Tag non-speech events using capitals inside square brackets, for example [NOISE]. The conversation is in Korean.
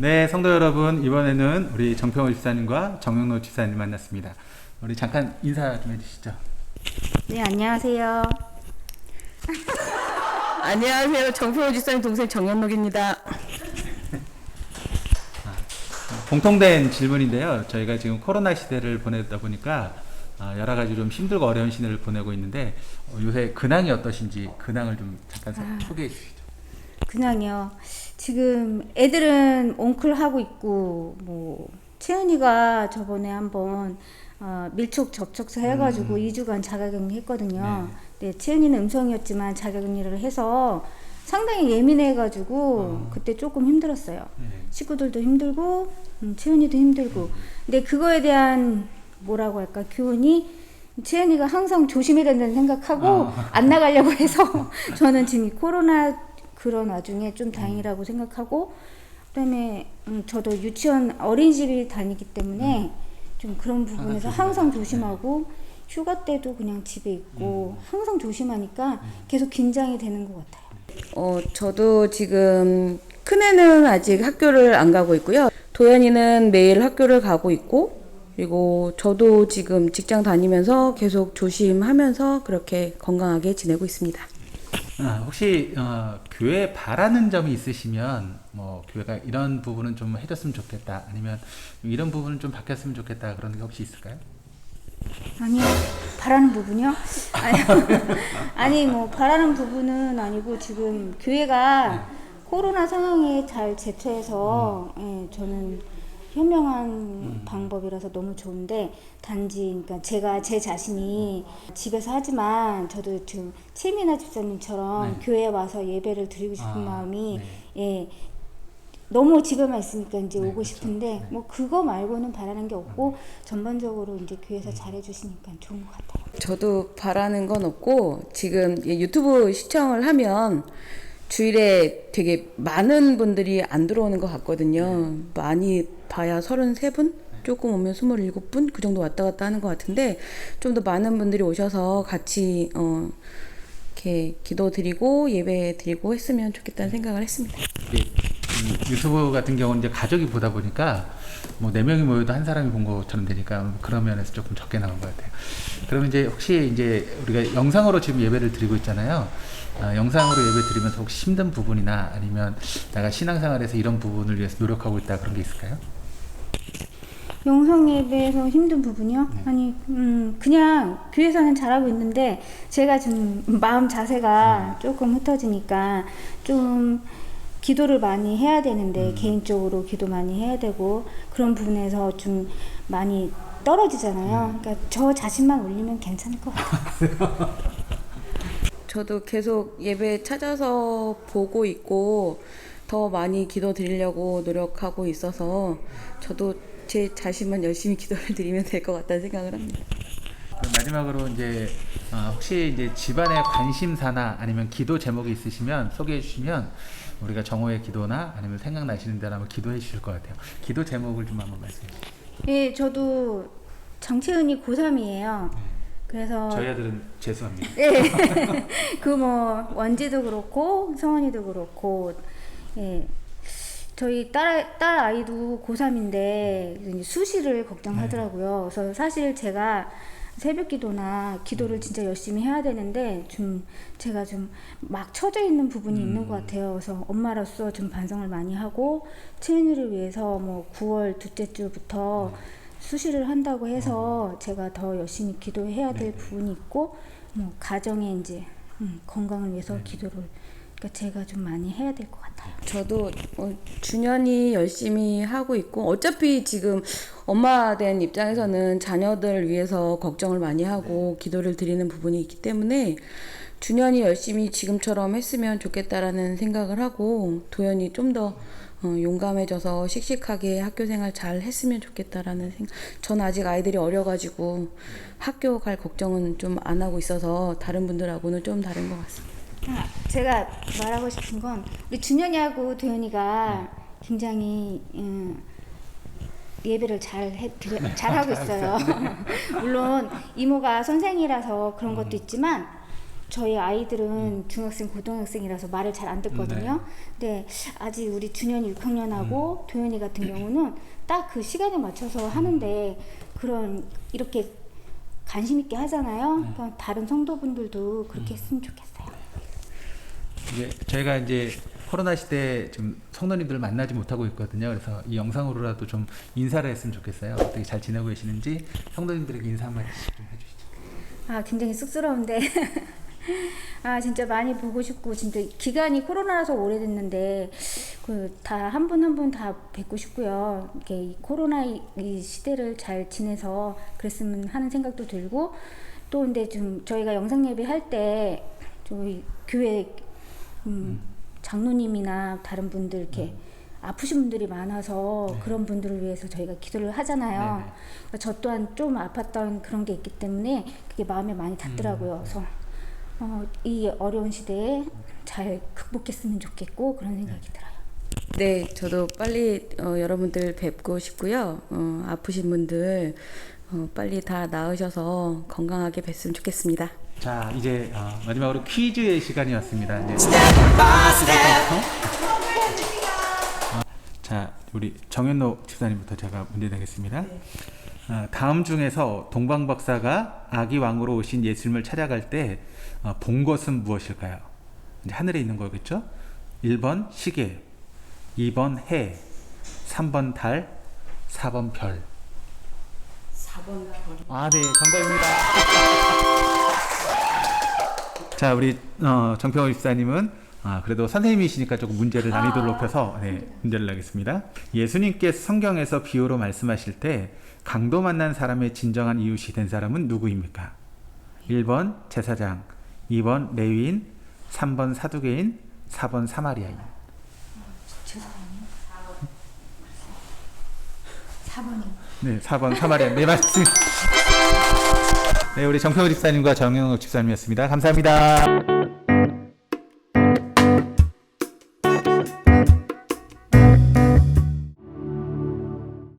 네, 성도 여러분, 이번에는 우리 정평호 집사님과 정영로 집사님 만났습니다. 우리 잠깐 인사 좀 해주시죠. 네, 안녕하세요. [LAUGHS] 안녕하세요. 정표호 집사님 동생 정연록입니다. 공통된 질문인데요. 저희가 지금 코로나 시대를 보내다 보니까 아, 여러 가지 좀 힘들고 어려운 시대를 보내고 있는데 어, 요새 근황이 어떠신지 근황을 좀 잠깐 사- 소개해 주시죠. 그냥요. 지금 애들은 옹클 하고 있고 뭐 채은이가 저번에 한번 어, 밀촉 접촉사 해가지고 2주간 자가격리 했거든요. 네. 채은이는 음성이었지만 자가격리를 해서 상당히 예민해가지고 그때 조금 힘들었어요. 네. 식구들도 힘들고 음, 채은이도 힘들고 근데 그거에 대한 뭐라고 할까 교훈이 채은이가 항상 조심해야 된다는 생각하고 안 나가려고 해서 [LAUGHS] 저는 지금 이 코로나 그런 와중에 좀 다행이라고 생각하고 그다음에 음, 저도 유치원 어린이집이 다니기 때문에 좀 그런 부분에서 항상 조심하고 휴가 때도 그냥 집에 있고 항상 조심하니까 계속 긴장이 되는 것 같아요. 어, 저도 지금 큰애는 아직 학교를 안 가고 있고요. 도연이는 매일 학교를 가고 있고 그리고 저도 지금 직장 다니면서 계속 조심하면서 그렇게 건강하게 지내고 있습니다. 아, 혹시 어, 교회 바라는 점이 있으시면 뭐 교회가 이런 부분은 좀 해줬으면 좋겠다 아니면 이런 부분은 좀 바뀌었으면 좋겠다 그런 게 혹시 있을까요? 아니요. 바라는 부분이요? 아니, [LAUGHS] 아니 뭐 바라는 부분은 아니고 지금 교회가 코로나 상황에 잘 제초해서 예, 저는 현명한 방법이라서 너무 좋은데 단지 그러니까 제가 제 자신이 집에서 하지만 저도 지금 채미나 집사님처럼 교회에 와서 예배를 드리고 싶은 아, 마음이 네. 예 너무 집에만 있으니까 이제 네, 오고 그렇죠. 싶은데 뭐 그거 말고는 바라는 게 없고 전반적으로 이제 교회에서 잘해주시니까 좋은 것 같아요. 저도 바라는 건 없고 지금 이 유튜브 시청을 하면 주일에 되게 많은 분들이 안 들어오는 것 같거든요. 많이 봐야 33분? 조금 오면 27분? 그 정도 왔다 갔다 하는 것 같은데 좀 더 많은 분들이 오셔서 같이 어, 이렇게 기도 드리고 예배 드리고 했으면 좋겠다는 생각을 했습니다. 이 유튜브 같은 경우는 이제 가족이 보다 보니까 뭐 네 명이 모여도 한 사람이 본 것처럼 되니까 그런 면에서 조금 적게 나온 것 같아요. 그러면 이제 혹시 이제 우리가 영상으로 지금 예배를 드리고 있잖아요. 아, 영상으로 예배 드리면서 혹시 힘든 부분이나 아니면 내가 신앙생활에서 이런 부분을 위해서 노력하고 있다 그런 게 있을까요? 영상 예배에서 힘든 부분이요? 아니, 음, 그냥 교회에서는 잘하고 있는데 제가 좀 마음 자세가 조금 흩어지니까 좀 기도를 많이 해야 되는데 개인적으로 기도 많이 해야 되고 그런 부분에서 좀 많이 떨어지잖아요. 그러니까 저 자신만 올리면 괜찮을 것 같아요. [LAUGHS] 저도 계속 예배 찾아서 보고 있고 더 많이 기도 드리려고 노력하고 있어서 저도 제 자신만 열심히 기도를 드리면 될 것 같다는 생각을 합니다. 마지막으로 이제 아, 혹시 이제 집안의 관심사나 아니면 기도 제목이 있으시면 소개해 주시면 우리가 정오의 기도나 아니면 생각나시는 대로 한번 기도해 주실 것 같아요. 기도 제목을 좀 한번 말씀해 주세요. 예, 저도 정채은이 고3이에요. 그래서 저희 아들은 재수합니다. 예. [LAUGHS] 그 뭐 원지도 그렇고 성원이도 그렇고 예. 저희 딸, 딸 아이도 고3인데 수시를 걱정하더라고요. 그래서 사실 제가 새벽 기도나 기도를 진짜 열심히 해야 되는데 좀 제가 좀 막 처져 있는 부분이 있는 것 같아요. 그래서 엄마로서 좀 반성을 많이 하고 채은이를 위해서 뭐 9월 둘째 주부터 수시를 한다고 해서 제가 더 열심히 기도해야 될 부분이 있고 뭐 가정에 이제 음, 건강을 위해서 기도를 그러니까 제가 좀 많이 해야 될 것 같아요. 저도 어, 준현이 열심히 하고 있고 어차피 지금 엄마 된 입장에서는 자녀들 위해서 걱정을 많이 하고 기도를 드리는 부분이 있기 때문에 준현이 열심히 지금처럼 했으면 좋겠다라는 생각을 하고 도현이 좀더 어, 용감해져서 씩씩하게 학교 생활 잘 했으면 좋겠다라는 생각. 전 아직 아이들이 어려가지고 학교 갈 걱정은 좀 안 하고 있어서 다른 분들하고는 좀 다른 것 같습니다. 아, 제가 말하고 싶은 건 우리 준현이하고 도현이가 굉장히 음, 예배를 잘 해, 드려, 잘 하고 있어요. [LAUGHS] 물론 이모가 선생이라서 그런 것도 있지만 저희 아이들은 중학생, 고등학생이라서 말을 잘 안 듣거든요. 근데 아직 우리 준현이 6학년하고 도현이 같은 경우는 딱 그 시간에 맞춰서 하는데 그런 이렇게 관심 있게 하잖아요. 그러니까 다른 성도분들도 그렇게 했으면 좋겠어요. 이제 저희가 이제 코로나 시대에 좀 성도님들을 만나지 못하고 있거든요. 그래서 이 영상으로라도 좀 인사를 했으면 좋겠어요. 어떻게 잘 지내고 계시는지 성도님들에게 인사 한마디씩 좀 해주시죠. 아, 굉장히 쑥스러운데. [LAUGHS] 아, 진짜 많이 보고 싶고, 진짜 기간이 코로나라서 오래됐는데, 그, 다, 한 분 한 분 다 뵙고 싶고요. 이렇게 이 코로나 이, 이 시대를 잘 지내서 그랬으면 하는 생각도 들고, 또 근데 좀 저희가 영상 예배 할 때, 저희 교회, 음, 장로님이나 다른 분들 이렇게 아프신 분들이 많아서 그런 분들을 위해서 저희가 기도를 하잖아요. 네 네. 그러니까 저 또한 좀 아팠던 그런 게 있기 때문에 그게 마음에 많이 닿더라고요. 그래서 어, 이 어려운 시대에 잘 극복했으면 좋겠고 그런 생각이 들어요. 네, 저도 빨리 어, 여러분들 뵙고 싶고요. 어, 아프신 분들 어, 빨리 다 나으셔서 건강하게 뵀으면 좋겠습니다. 자 이제 어, 마지막으로 퀴즈의 시간이 왔습니다. 이제. 어, 자 우리 정현노 집사님부터 제가 문제 내겠습니다. 어, 다음 중에서 동방 박사가 아기 왕으로 오신 예수님을 찾아갈 때 어, 본 것은 무엇일까요? 이제 하늘에 있는 거겠죠? 1번 시계, 2번 해, 3번 달, 4번 별. 4번 아, 네, 정답입니다. 자, 우리 어, 정평호 집사님은 아, 그래도 선생님이시니까 조금 문제를 난이도를 높여서 네, 문제를 내겠습니다. 예수님께서 성경에서 비유로 말씀하실 때 강도 만난 사람의 진정한 이웃이 된 사람은 누구입니까? 1번 제사장, 2번 레위인, 3번 사두개인, 4번 사마리아인. 4번이 네, 4번 사마리아인. 네, 맞습니다. [LAUGHS] 네, 우리 정평호 집사님과 정영욱 집사님이었습니다. 감사합니다.